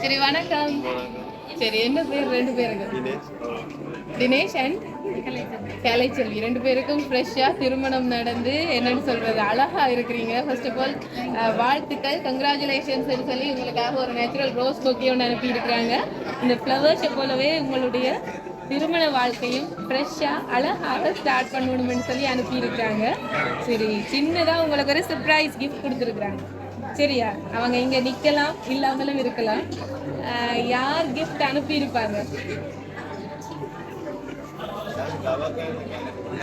சரி வணக்கம். சரி என்ன பேர்? ரெண்டு பேருங்க. தினேஷ் அண்ட் கலைச்செல்வி. ரெண்டு பேருக்கும் ஃப்ரெஷ்ஷாக திருமணம் நடந்து என்னன்னு சொல்கிறது அழகா இருக்கிறீங்க. ஃபர்ஸ்ட் ஆஃப் ஆல் வாழ்த்துக்கள். கங்க்ராச்சுலேஷன்ஸ் சொல்லி உங்களுக்காக ஒரு நேச்சுரல் ரோஸ் பொக்கே ஒன்று அனுப்பியிருக்கிறாங்க. இந்த ஃப்ளவர்ஸை போலவே உங்களுடைய திருமண வாழ்க்கையும் ஃப்ரெஷ்ஷாக அழகாக ஸ்டார்ட் பண்ணணும்னு சொல்லி அனுப்பியிருக்காங்க சரி சின்னதாக உங்களுக்கு ஒரு சர்ப்ரைஸ் கிஃப்ட் கொடுத்துருக்குறாங்க. சரியா? அவங்க இங்கே நிற்கலாம் இல்லாமலும் இருக்கலாம். யார் கிஃப்ட் அனுப்பியிருப்பாங்க?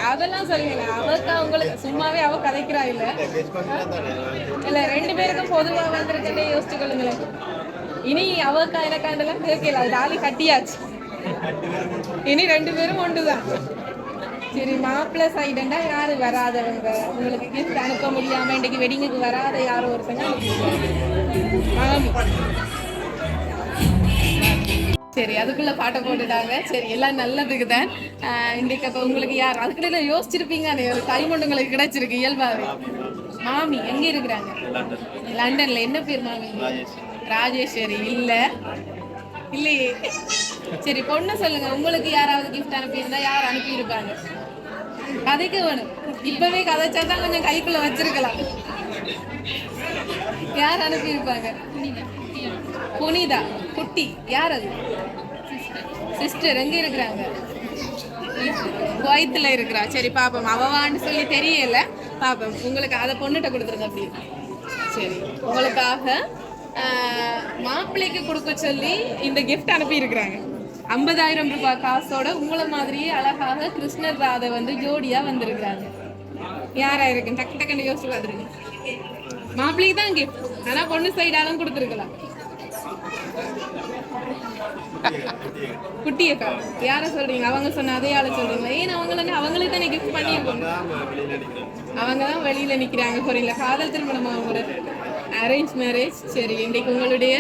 அதெல்லாம் சொல்லுங்க. அவக்கா உங்களுக்கு சும்மாவே அவ கதைக்கிறா இல்ல? இல்ல ரெண்டு பேருக்கும் பொதுவா வந்திருக்கே யோசிச்சு கொள்ளுங்களேன். இனி அவக்கா எனக்காண்டெல்லாம் கேட்கல அது தாலி கட்டியாச்சு. இனி ரெண்டு பேரும் ஒன்றுதான் சரி மாப்பிள்ளை சைடுண்டா யாரு வராதவங்க உங்களுக்கு கிஃப்ட் அனுப்ப முடியாம இன்னைக்கு வெட்டிங்குக்கு வராத யாரோ ஒருத்தங்க சரி அதுக்குள்ள பாட்டை போட்டுட்டாங்க சரி எல்லாம் நல்லதுக்கு தான் இன்றைக்கு அப்போ உங்களுக்கு யார் அதுக்குள்ள யோசிச்சிருப்பீங்க ஒரு டைம் ஒன்று உங்களுக்கு கிடைச்சிருக்கு இயல்பாவே மாமி எங்க இருக்கிறாங்க லண்டன்ல என்ன பேர் மாமி ராஜேஸ்வரி இல்ல இல்லையே சரி பொண்ணு சொல்லுங்க. உங்களுக்கு யாராவது கிஃப்ட் அனுப்பியிருந்தா யார் அனுப்பியிருப்பாங்க? கதைக்க வேணும் இப்பவே கதைச்சா தான் கொஞ்சம் கைக்குள்ள வச்சிருக்கலாம். யார் அனுப்பியிருப்பாங்க? புனிதா. குட்டி. யார் அது? சிஸ்டர் எங்க இருக்கிறாங்க? குவைத்தில் இருக்கிறா. சரி பாப்போம். அவவான்னு சொல்லி தெரியல. பாப்போம். உங்களுக்கு அதை பொண்ணுகிட்ட கொடுத்துருங்க அப்படி. சரி. உங்களுக்காக மாப்பிள்ளைக்கு கொடுக்க சொல்லி இந்த கிஃப்ட் அனுப்பி இருக்கிறாங்க ஐம்பதாயிரம் ரூபாய் காசோட உங்களை மாதிரியே அழகாக கிருஷ்ணர் ராதை வந்து ஜோடியா வந்திருக்கிறாங்க. யாரா இருக்கு டக்கு டக்குன்னு யோசிச்சு பார்த்துருங்க மாப்பிள்ளைக்கு தான் கிஃப்ட் ஆனா பொண்ணு சைடாலும் கொடுத்துருக்கலாம். குட்டியக்கா யார சொல்றீங்க? அவங்க சொன்ன அதே ஆளு சொல்றீங்க ஏன் அவங்கள அவங்களே தானே கிஃப்ட் பண்ணியிருக்கோம்? அவங்க தான் வெளியில நிக்கிறாங்க. போறீங்களா காதல் திருமணமா அவங்க அரேஞ்ச் மேரேஜ் சரி இன்னைக்கு உங்களுடைய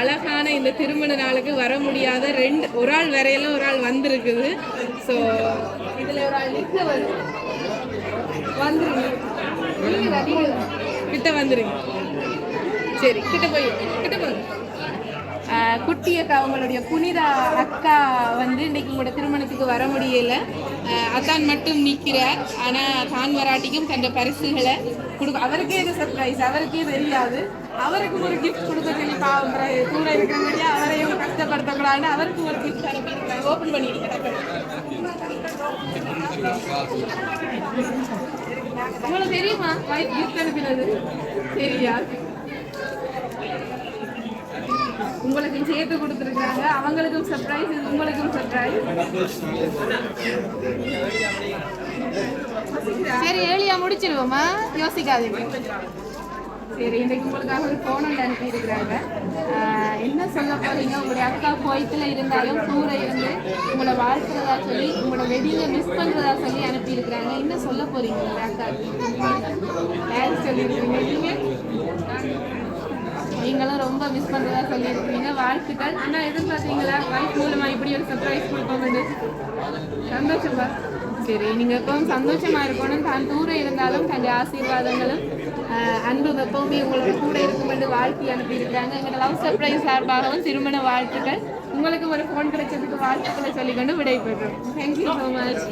அழகான இந்த திருமண நாளுக்கு வர முடியாத ரெண்டு ஒரு ஆள் வரையிலும் ஒரு ஆள் வந்திருக்குது. ஸோ இதில் ஒரு ஆள் நிற்க வந்துருங்க கிட்ட வந்துருங்க சரி கிட்ட போய் கிட்ட போய் குட்டி அக்கா அவங்களுடைய புனித அக்கா வந்து இன்னைக்கு உங்களோட திருமணத்துக்கு வர முடியல. அதான் மட்டும் நிற்கிறார் ஆனால் தான் வராட்டிக்கும் தந்த பரிசுகளை கொடுக்கும் அவருக்கே இது சர்ப்ரைஸ் அவருக்கே தெரியாது. அவருக்கு ஒரு கிஃப்ட் கொடுக்க சொல்லி பாவம் கூட இருக்கிறபடியா அவரையும் கஷ்டப்படுத்தக்கூடாதுன்னு அவருக்கு ஒரு கிஃப்ட் அனுப்பியிருக்காங்க ஓப்பன் பண்ணியிருக்கிறாங்க உங்களுக்கு தெரியுமா? வைஃப் கிஃப்ட் அனுப்பினது? தெரியாது. உங்களுக்கும் சேர்த்து கொடுத்துருக்காங்க. அவங்களுக்கும் சர்ப்ரைஸ் இது உங்களுக்கும் சர்ப்ரைஸ் சரி ஏழியா முடிச்சிருவோமா? யோசிக்காதீங்க. சரி இன்றைக்கு உங்களுக்காக ஒரு ஃபோன் ஒன்று அனுப்பி இருக்கிறாங்க. என்ன சொல்ல போறீங்க? உங்களுடைய அக்கா கோயத்தில் இருந்தாலும் தூர இருந்து உங்களை வாழ்த்துறதா சொல்லி உங்களோட வெட்டிங்கை மிஸ் பண்ணுறதா சொல்லி அனுப்பி இருக்கிறாங்க. என்ன சொல்ல போறீங்க உங்களுடைய அக்காவுக்கு யார் சொல்லியிருக்கீங்க. நீங்கள் ரொம்ப மிஸ் பண்ணுறதா சொல்லியிருக்கீங்க. வாழ்த்துக்கள். ஆனா எதிர்பார்த்தீங்களா? வைஃப் மூலமாக இப்படி ஒரு சர்ப்ரைஸ் கொடுப்போம் சந்தோஷமா? சரி நீங்கள் எப்பவும் சந்தோஷமாக இருக்கணும். தான் தூரம் இருந்தாலும் தன்னுடைய ஆசீர்வாதங்களும் அன்பு எப்பவுமே உங்களோட கூட இருக்கும் என்று வாழ்த்தி அனுப்பியிருக்கிறாங்க. எங்களோட லவ் சர்ப்ரைஸ் சார்பாகவும் திருமண வாழ்த்துக்கள். உங்களுக்கு ஒரு ஃபோன் கிடைச்சதுக்கு வாழ்த்துக்களை சொல்லிக்கொண்டு விடைபெறுறோம் தேங்க்யூ ஸோ மச்